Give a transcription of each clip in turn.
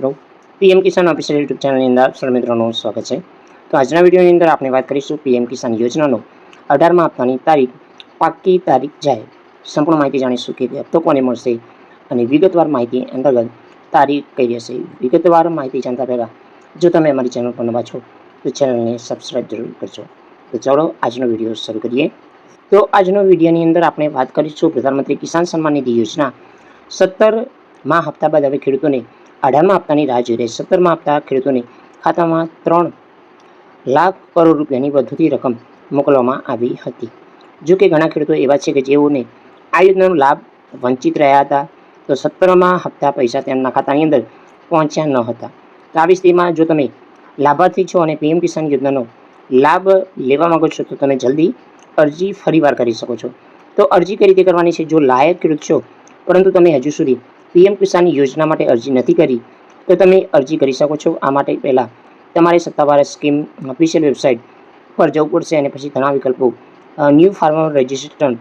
મિત્રો. પીએમ કિસાન official YouTube ચેનલની અંદર સર મિત્રોનું સ્વાગત છે. તો આજના વિડીયોની અંદર આપણે વાત કરીશું પીએમ કિસાન યોજનાનો. અઢારમાં હપ્તાની તારીખ, પાક્કી તારીખ જાય સંપૂર્ણ માહિતી જાણીશું કે હપ્તો કોને મળશે અને વિગતવાર માહિતી અંતર્ગત તારીખ કઈ રહેશે. વિગતવાર માહિતી જાણતા પહેલાં, જો તમે અમારી ચેનલ પર નવા છો, તો ચેનલને સબસ્ક્રાઈબ જરૂર કરજો. તો ચાલો આજનો વીડિયો શરૂ કરીએ. તો આજનો વિડીયોની અંદર આપણે વાત કરીશું પ્રધાનમંત્રી કિસાન સન્માન નિધિ યોજના. સત્તરમાં હપ્તા બાદ હવે ખેડૂતોને અઢારમાં આપતાની રાહ જોઈ રહી સત્તરમાં આપતા ખેડૂતોને ખાતામાં ત્રણ લાખ કરોડ રૂપિયાની વધુથી રકમ મોકલવામાં આવી હતી. જો કે ઘણા ખેડૂતો એવા છે કે જેઓને આ યોજનાનો લાભ વંચિત રહ્યા હતા, તો સત્તરમાં હપ્તા પૈસા તેમના ખાતાની અંદર પહોંચ્યા ન હતા. તો આવી સ્થિતિમાં જો તમે લાભાર્થી છો અને પીએમ કિસાન યોજનાનો લાભ લેવા માંગો છો, તો તમે જલ્દી અરજી ફરીવાર કરી શકો છો. તો અરજી કઈ રીતે કરવાની છે? જો લાયક ખેડૂત છો, પરંતુ તમે હજુ સુધી પીએમ કિસાન યોજના માટે અરજી નથી કરી, તો તમે અરજી કરી શકો છો. આ માટે પહેલાં તમારે સત્તાવાર સ્કીમ ઓફિશિયલ વેબસાઇટ પર જવું પડશે અને પછી ઘણા વિકલ્પો ન્યૂ ફાર્મર રજિસ્ટ્રેશન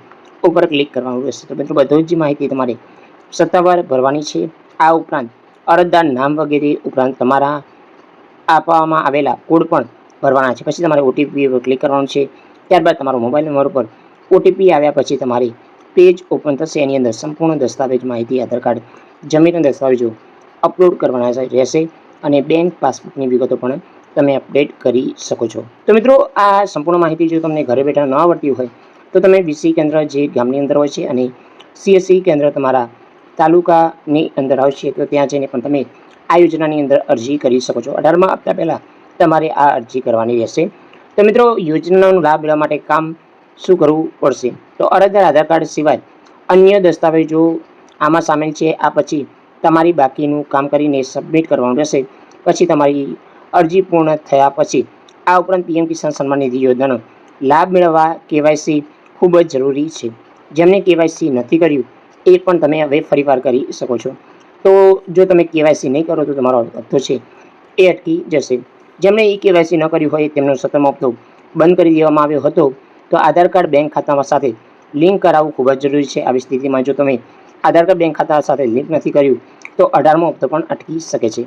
ઉપર ક્લિક કરવાનું રહેશે. તો મિત્રો, બધું જ માહિતી તમારે સત્તાવાર ભરવાની છે. આ ઉપરાંત અરજદાર નામ વગેરે ઉપરાંત તમારા આપવામાં આવેલા કોડ પણ ભરવાના છે. પછી તમારે ઓટીપી પર ક્લિક કરવાનું છે. ત્યારબાદ તમારો મોબાઈલ નંબર ઉપર ઓટીપી આવ્યા પછી તમારી પેજ ઓપન થશે, એની અંદર સંપૂર્ણ દસ્તાવેજ માહિતી, આધાર કાર્ડ, જમીનના દસ્તાવેજો અપલોડ કરવાના રહેશે અને બેંક પાસબુકની વિગતો પણ તમે અપડેટ કરી શકો છો. તો મિત્રો, આ સંપૂર્ણ માહિતી જો તમને ઘરે બેઠા ન આવડતી હોય, તો તમે વીસી કેન્દ્ર જે ગામની અંદર હોય છે અને સીએસસી કેન્દ્ર તમારા તાલુકાની અંદર આવશે, તો ત્યાં જઈને પણ તમે આ યોજનાની અંદર અરજી કરી શકો છો. અઢારમાં આપતા પહેલાં તમારે આ અરજી કરવાની રહેશે. તો મિત્રો, યોજનાનો લાભ લેવા માટે કામ શું કરવું પડશે? તો અરજદાર આધાર કાર્ડ સિવાય અન્ય દસ્તાવેજો આમાં સામેલ છે. આ પછી તમારી બાકીનું કામ કરીને સબમિટ કરવાનું રહેશે. પછી તમારી અરજી પૂર્ણ થયા પછી આ ઉપરાંત પીએમ કિસાન સન્માન નિધિ યોજનાનો લાભ મેળવવા કેવાયસી ખૂબ જ જરૂરી છે. જેમને કેવાયસી નથી કર્યું, એ પણ તમે હવે ફરીવાર કરી શકો છો. તો જો તમે કેવાયસી નહીં કરો તો તમારો હપ્તો છે એ અટકી જશે. જેમણે એ કેવાયસી ન કર્યું હોય તેમનો સત્તરમો હપ્તો બંધ કરી દેવામાં આવ્યો હતો. તો આધાર કાર્ડ બેંક ખાતામાં સાથે લિંક કરાવવું ખૂબ જ જરૂરી છે. આવી સ્થિતિમાં જો તમે આધાર કાર્ડ બેંક ખાતા સાથે લિંક નથી કર્યું, તો અઢારમો હપ્તો પણ અટકી શકે છે.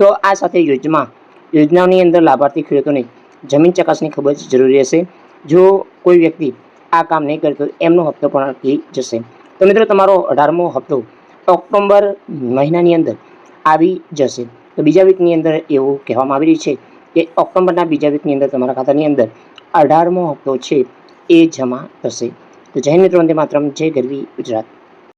તો આ સાથે યોજના યોજનાઓની અંદર લાભાર્થી ખેડૂતોને જમીન ચકાસણી ખૂબ જ જરૂરી રહેશે જો કોઈ વ્યક્તિ આ કામ નહીં કરે, તો એમનો હપ્તો પણ અટકી જશે. તો મિત્રો, તમારો અઢારમો હપ્તો ઓક્ટોબર મહિનાની અંદર આવી જશે. તો બીજા વીકની અંદર એવું કહેવામાં આવી રહ્યું છે કે ઓક્ટોબરના બીજા વીકની અંદર તમારા ખાતાની અંદર અઢારમો હપ્તો છે. એ જમા થશે. તો જય મિત્રો વંદે માત્રમ. જય ગરવી ગુજરાત.